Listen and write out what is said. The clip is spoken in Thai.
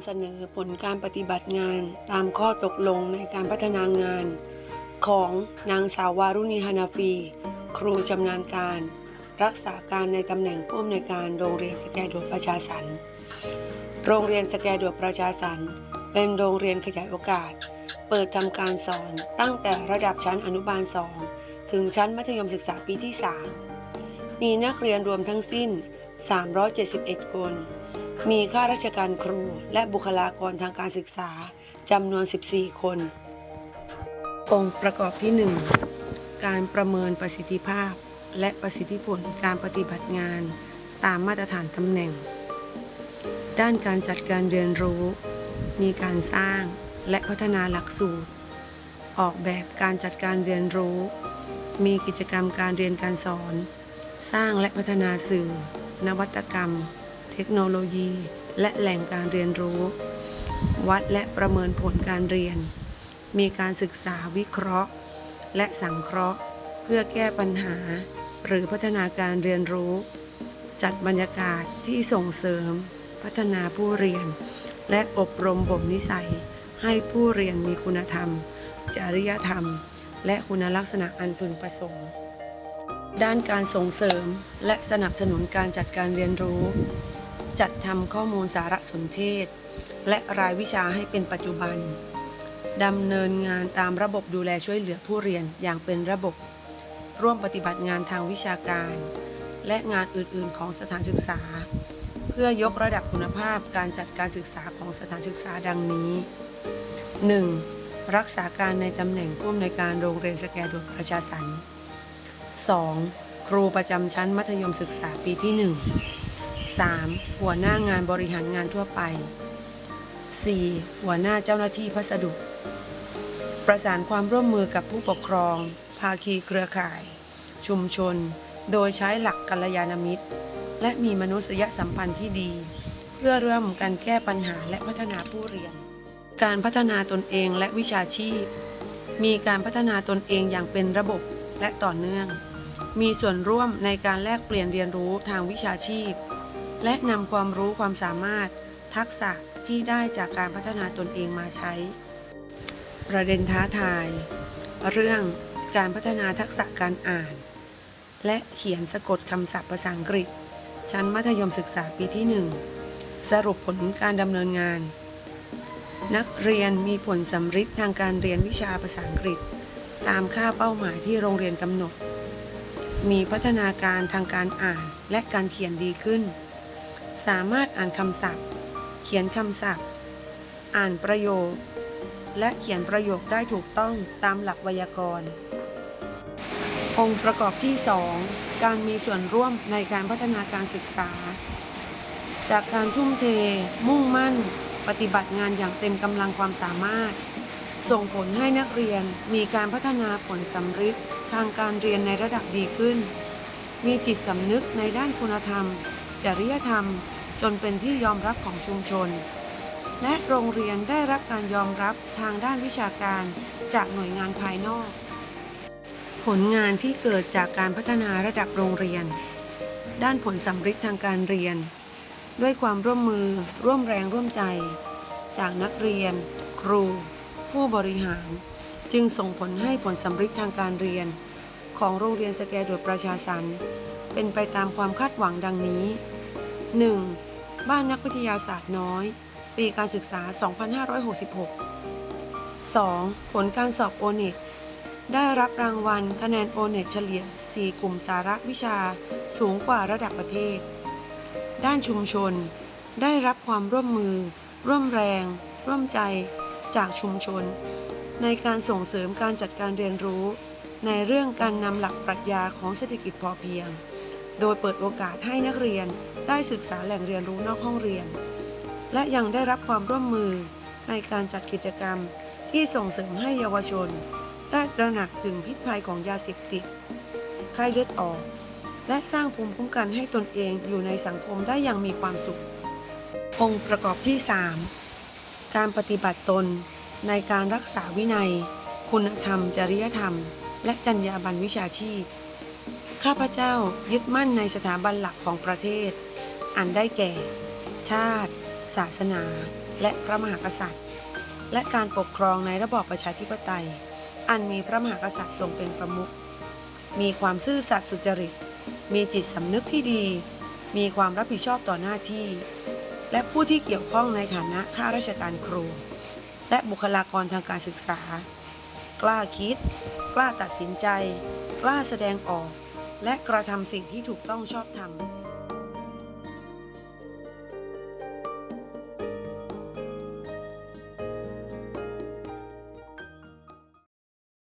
ำเสนอผลการปฏิบัติงานตามข้อตกลงในการพัฒนางาน ของนางสาววารุณีฮานาฟี ครูชำนาญการ รักษาการในตำแหน่งผู้อำนวยการโรงเรียนสแกดวดประชาสรรค์โรงเรียนสแกดวดประชาสรรค์เป็นโรงเรียนขยายโอกาส เปิดทำการสอนตั้งแต่ระดับชั้นอนุบาล 2 ถึงชั้นมัธยมศึกษาปีที่ 3 มีนักเรียนรวมทั้งสิ้น 371 คน มีข้าราชการครูและบุคลากรทางการศึกษาจำนวน 14 คน องค์ประกอบที่ 1 การประเมินประสิทธิภาพ และประสิทธิผลการปฏิบัติงาน ตามมาตรฐานตำแหน่ง ด้านการจัดการเรียนรู้ มีการสร้างและพัฒนาหลักสูตร ออกแบบการจัดการเรียนรู้ มีกิจกรรมการเรียนการสอน สร้างและพัฒนาสื่อ นวัตกรรม ทคโนโลยี และแหล่งการเรียนรู้ วัดและประเมินผลการเรียน มีการศึกษาวิเคราะห์ และสังเคราะห์ เพื่อแก้ปัญหา หรือพัฒนาการเรียนรู้ จัดบรรยากาศที่ส่งเสริม พัฒนาผู้เรียน และอบรมบ่มนิสัย ให้ผู้เรียนมีคุณธรรม จริยธรรม และคุณลักษณะอันพึงประสงค์ด้านการส่งเสริมและสนับสนุนการจัดการเรียนรู้ จัดทำข้อมูลสารสนเทศ และรายวิชาให้เป็นปัจจุบันดำเนินงานตามระบบดูแลช่วยเหลือผู้เรียนอย่างเป็นระบบ ร่วมปฏิบัติงานทางวิชาการ และงานอื่นๆ ของสถานศึกษา เพื่อยกระดับคุณภาพการจัดการศึกษาของสถานศึกษาดังนี้ 1. รักษาการในตำแหน่งผู้อำนวยการโรงเรียนสแกดวประชาสรรค์ 2. ครูประจำชั้นมัธยมศึกษาปีที่ 1 3. หัวหน้างานบริหารงานทั่วไป 4. หัวหน้าเจ้าหน้าที่พัสดุ ประสานความร่วมมือกับผู้ปกครอง ภาคีเครือข่าย ชุมชน โดยใช้หลักกัลยาณมิตร และมีมนุษยสัมพันธ์ที่ดี เพื่อร่วมกันแก้ปัญหาและพัฒนาผู้เรียน การพัฒนาตนเองและวิชาชีพ มีการพัฒนาตนเองอย่างเป็นระบบและต่อเนื่อง มีส่วนร่วมในการแลกเปลี่ยนเรียนรู้ทางวิชาชีพ และนำความรู้ความสามารถ ทักษะที่ได้จากการพัฒนาตนเองมาใช้ ประเด็นท้าทาย เรื่องการพัฒนาทักษะการอ่าน และเขียนสะกดคำศัพท์ภาษาอังกฤษ ชั้นมัธยมศึกษาปีที่ 1 สรุปผลการดำเนินงาน นักเรียนมีผลสำฤทธิ์ทางการเรียนวิชาภาษาอังกฤษ ตามค่าเป้าหมายที่โรงเรียนกำหนด มีพัฒนาการทางการอ่านและการเขียนดีขึ้น สามารถอ่านคำศัพท์ เขียนคำศัพท์ อ่านประโยค และเขียนประโยคได้ถูกต้องตามหลักไวยากรณ์ องค์ประกอบที่ 2 การมีส่วนร่วมในการพัฒนาการศึกษา จากการทุ่มเท มุ่งมั่น ปฏิบัติงานอย่างเต็มกำลังความสามารถ ส่งผลให้นักเรียนมีการพัฒนาผลสำฤทธิ์ทางการเรียนในระดับดีขึ้น มีจิตสำนึกในด้านคุณธรรม จริยธรรม จนเป็นที่ยอมรับของชุมชน และโรงเรียนได้รับการยอมรับทางด้านวิชาการจากหน่วยงานภายนอก ผลงานที่เกิดจากการพัฒนาระดับโรงเรียน ด้านผลสำฤทธิ์ทางการเรียน ด้วยความร่วมมือร่วมแรงร่วมใจ จากนักเรียน ครู ผู้บริหาร จึงส่งผลให้ผลสำฤทธิ์ทางการเรียน ของโรงเรียนสแกดวดประชาสรรค์ เป็นไปตามความคาดหวังดังนี้ 1. บ้านนักวิทยาศาสตร์น้อย ปีการศึกษา 2566 2. ผลการสอบโอเน็ตได้รับรางวัลคะแนนโอเน็ตเฉลี่ย 4 กลุ่มสาระวิชาสูงกว่าระดับประเทศ ด้านชุมชน ได้รับความร่วมมือ ร่วมแรง ร่วมใจ จากชุมชน ในการส่งเสริมการจัดการเรียนรู้ ในเรื่องการนำหลักปรัชญาของเศรษฐกิจพอเพียง โดยเปิดโอกาสให้นักเรียนได้ศึกษาแหล่งเรียนรู้นอกห้องเรียน และยังได้รับความร่วมมือในการจัดกิจกรรมที่ส่งเสริมให้เยาวชน ได้ตระหนักถึงพิษภัยของยาเสพติดไข้เลือดออก และสร้างภูมิคุ้มกันให้ตนเองอยู่ในสังคมได้อย่างมีความสุข องค์ประกอบที่ 3 การปฏิบัติตนในการรักษาวินัย คุณธรรม จริยธรรม และจรรยาบรรณวิชาชีพ ข้าพเจ้ายึดมั่นในสถาบันหลักของประเทศ อันได้แก่ ชาติ ศาสนา และพระมหากษัตริย์ และการปกครองในระบอบประชาธิปไตย อันมีพระมหากษัตริย์ทรงเป็นประมุข มีความซื่อสัตย์สุจริต มีจิตสำนึกที่ดี มีความรับผิดชอบต่อหน้าที่ และผู้ที่เกี่ยวข้องในฐานะข้าราชการครู และบุคลากรทางการศึกษา กล้าคิด กล้าตัดสินใจ กล้าแสดงออก และกระทำสิ่งที่ถูกต้องชอบธรรม